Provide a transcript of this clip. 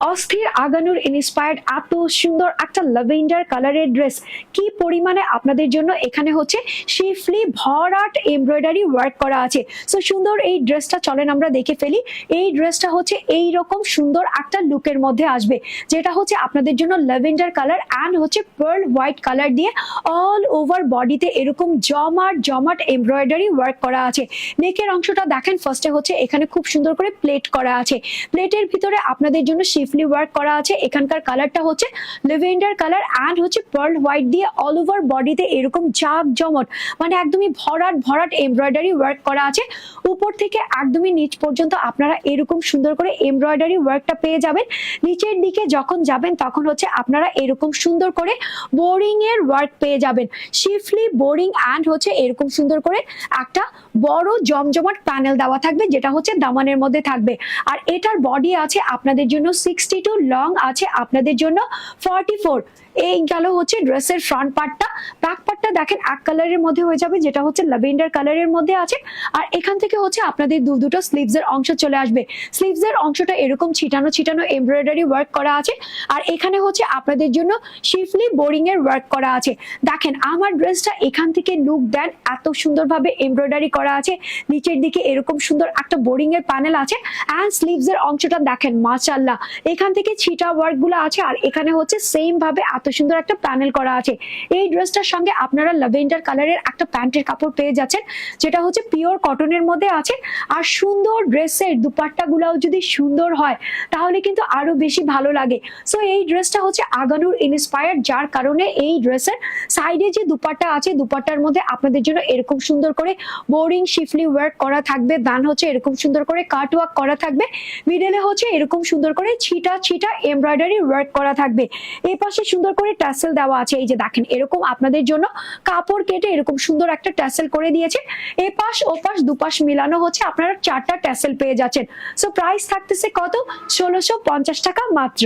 অস্থির আগানুর ইন্সপায়ার্ড এত সুন্দর একটা ল্যাভেন্ডার কালারের ড্রেস কি পরিমাণে আপনাদের জন্য এখানে হচ্ছে শিফলি ভরাট এমব্রয়ডারি ওয়ার্ক করা আছে। সো সুন্দর এই ড্রেসটা চলেন আমরা দেখে ফেলি। এই ড্রেসটা হচ্ছে এই রকম সুন্দর একটা লুকের মধ্যে আসবে, যেটা হচ্ছে আপনাদের জন্য ল্যাভেন্ডার কালার অ্যান্ড হচ্ছে পার্ল হোয়াইট কালার দিয়ে অল ওভার বডিতে এরকম জমাট জমাট এমব্রয়ডারি ওয়ার্ক করা আছে। নেকের অংশটা দেখেন ফার্স্টে হচ্ছে এখানে খুব সুন্দর করে প্লেট করা আছে। প্লেটের ভিতরে আপনাদের জন্য শিফলি ওয়ার্ক করা আছে। এখানকার কালারটা হচ্ছে লেভেন্ডার কালার অ্যান্ড হচ্ছে পার্ল হোয়াইট দিয়ে অল ওভার বডিতে এরকম জাগ জমট। মানে একদমই ভরাট ভরাট এমব্রয়ডারি ওয়ার্ক করা আছে। উপর থেকে একদমই নিচ পর্যন্ত আপনারা এরকম সুন্দর করে এমব্রয়ডারি ওয়ার্কটা পেয়ে যাবেন। নিচের দিকে যখন যাবেন, তখন হচ্ছে আপনারা এরকম সুন্দর করে বোরিং এর ওয়ার্ক পেয়ে যাবেন। শিফলি বোরিং অ্যান্ড হচ্ছে এরকম সুন্দর করে একটা বড় জমজমাট প্যানেল দেওয়া থাকবে, যেটা হচ্ছে দামানের মধ্যে থাকবে। আর এটার বডি আছে আপনাদের জন্য সিক্সটি টু লং আছে আপনাদের জন্য ফর্টি ফোর এই গেল হচ্ছে ড্রেসের ফ্রন্ট পার্টটা ব্যাক পার্টটা দেখেন এক কালারের মধ্যে হয়ে যাবে, যেটা হচ্ছে ল্যাভেন্ডার কালারের মধ্যে আছে। আর এখান থেকে হচ্ছে আপনাদের দু, দুটো স্লিভস অংশ চলে আসবে। স্লিভস অংশটা এরকম ছিটানো ছিটানো এমব্রয়ডারি ওয়ার্ক করা আছে। আর এখানে হচ্ছে আপনাদের জন্য শিফলি বোরিং এর ওয়ার্ক করা আছে। দেখেন, আমার ড্রেসটা এখান থেকে লুক দেন, এত সুন্দরভাবে এমব্রয়ডারি করা আছে। নিচের দিকে এরকম সুন্দর একটা বোরিং এর প্যানেল আছে। অ্যান্ড স্লিভস এর অংশটা দেখেন মাশাল্লাহ এখান থেকে ছিটা ওয়ার্কগুলো আছে আর এখানে হচ্ছে সেম ভাবে এত সুন্দর একটা প্যানেল করা আছে। এই ড্রেসটার সঙ্গে আপনারা ল্যাভেন্ডার কালারের একটা প্যান্টের কাপড় পেয়ে যাচ্ছেন, যেটা হচ্ছে পিওর কটনের মধ্যে আছে। আর সুন্দর ড্রেসের দুপাট্টা গুলাও যদি সুন্দর হয়, তাহলে কিন্তু আরও বেশি ভালো লাগে। সো এই ড্রেসটা হচ্ছে আগানুর ইন্সপায়ার্ড যার কারণে এই ড্রেসের সাইডে যে দুপাট্টা আছে, দুপাট্টার মধ্যে আপনাদের জন্য এরকম সুন্দর করে বোরিং শিফলি ওয়ার্ক করা থাকবে দান হচ্ছে এরকম সুন্দর করে কাট ওয়ার্ক করা থাকবে মিডলে হচ্ছে এরকম সুন্দর করে ছিটা ছিটা এমব্রয়ডারি ওয়ার্ক করা থাকবে। এই পাশে সুন্দর করে ট্যাসেল দেওয়া আছে। এই যে দেখেন, এরকম আপনাদের জন্য কাপড় কেটে এরকম সুন্দর একটা ট্যাসেল করে দিয়েছে। এই পাশ, ও পাশ দুপাশ মিলানো হচ্ছে। আপনারা চারটা ট্যাসেল পেয়ে যাচ্ছেন। সো প্রাইস থাকতেছে কত? ষোলোশো টাকা মাত্র।